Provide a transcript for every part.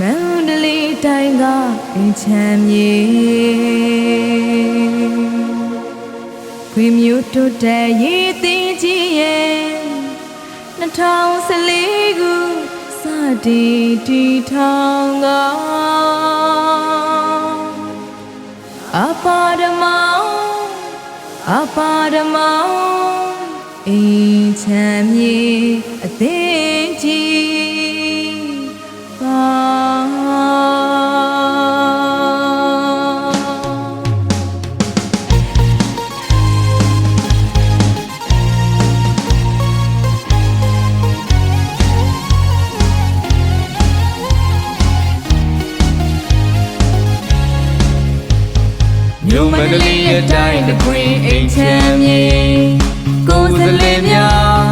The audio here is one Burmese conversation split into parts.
မန္တလေးတိုင်းကအင်ချမ်းမြေခွေမျိုးတိုးတက်ရေးသိကြီးရဲ့2014ခုစတင်တည်ထောင်ကအပါဒမောအပါဒမောအင်ချမ်းမြေအသေး မြို့မန္တလေးရဲ့တိုင်းတစ်ခွင်အိမ်ချမ်းမြေကိုယ်စစလေလေမြများ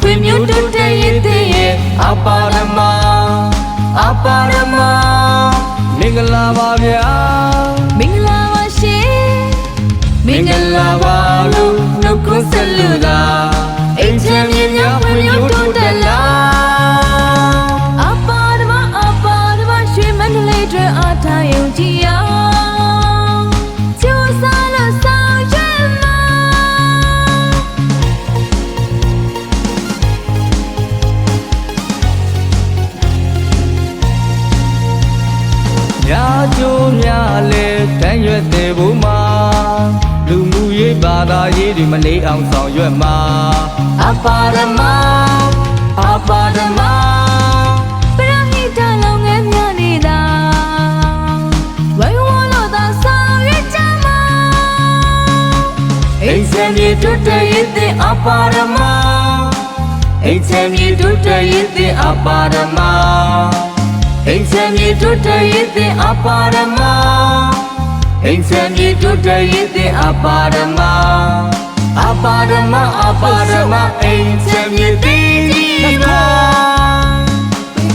ခွေမျိုးတိုးတက်ရေးသိရဲ့အပါရမအပါရမမင်္ဂလာပါဗျာမင်္ဂလာပါရှင်မင်္ဂလာပါလို့နှုတ်ခွန်းဆက်လို့သာအင်ချမ်းမြေများ န်းရွက်တဲ့ဘုမာလူမှုရေးဘာသာရေးတွေမနေအောင်ဆောင်ရွက်မှာအပါဒမအပါရမပရဟိတလုံးငယ်များနေတာဝိုင်းဝန်းလို့သာဆောင်ရွက်ကြမှာအိမ်ဆံမြေတွတ်တဲ့ရည်တဲ့အပါရမအိမ်ဆံမြေတွတ်တဲ့ရည်တဲ့အပါရမအိမ်ဆံမြေတွတ်တဲ့ရည်တဲ့ အပါရမအိမ်ဆံမြေတွတ်တဲ့ရည်တဲ့အပါရမအပါရမအပါရမအိမ်ဆံမြေတည်ဒီပါ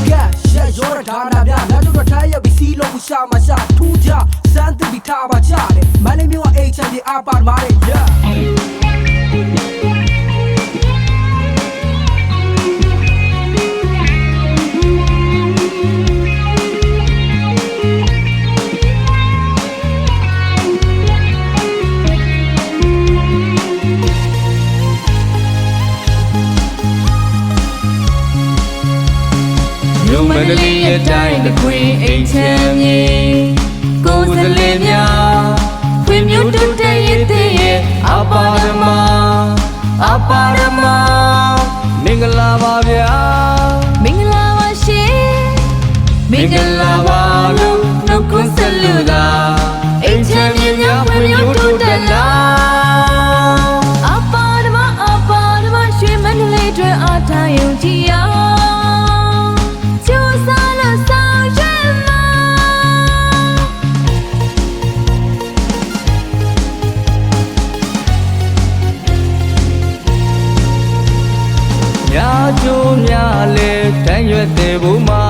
ကရှက်ရောဒါနာဗျာလာတော့ထားရပြီးစီးလို့ရှာမရှာထူးကြစမ်းသူပြီးထားပါကြတယ်မလေးမျိုးအိတ်ချန်ဒီအပါမားရဲ့ မြို့မန္တလေးရဲ့တိုင်းတစ်ခွင်အိမ်ချမ်းမြေကိုယ်စလေများခွေမျိုးတိုးတက်ရေးသိရဲ့အပါရမအပါရမမင်္ဂလာပါဗျာမင်္ဂလာပါရှင်မင်္ဂလာပါလို့နှုတ်ခွန်းဆက်လို့သာအင်ချမ်းမြေများခွေမျိုး များလဲတန်းရွက်တဲ့ဘုမာ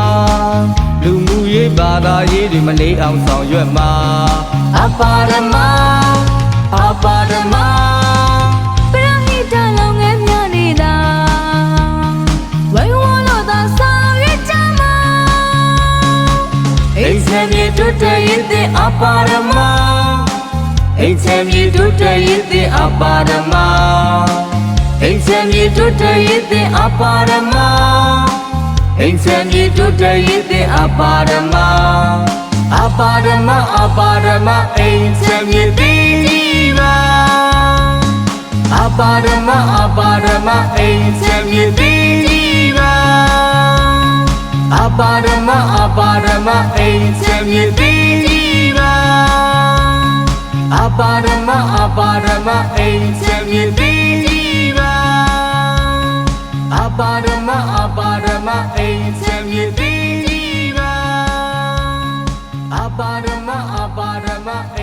လူမှုရေးဘာသာရေးတွေမနေအောင်ဆောင်ရွက်မှာအပါဒမအပါရမပရဟိတလုံးငယ်များနေတာဝိုင်းဝန်းလို့သာဆောင်ရွက်ကြမှာအိမ်ဆံမြေတွတ်တဲ့ရည်တဲ့အပါရမအိမ်ဆံမြေတွတ်တဲ့ရည်တဲ့အပါရမအိမ်ဆံမြေတွတ်တဲ့ရည်တဲ့အပါရ မအိမ်ဆံမြေတွတ်တဲ့ရည်တဲ့အပါရမအပါရမအပါရမအိမ်ဆံမြေတည်ဒီပါအပါရမအပါရမအိမ်ဆံမြေတည်ဒီပါအပါရမအပါရမအိမ်ချမ်းမြေတည်ဒီပါအပါရမအပါရမ အိမ်ချမ်းမြေတည်ဒီပါအပါရမအပါရမအိ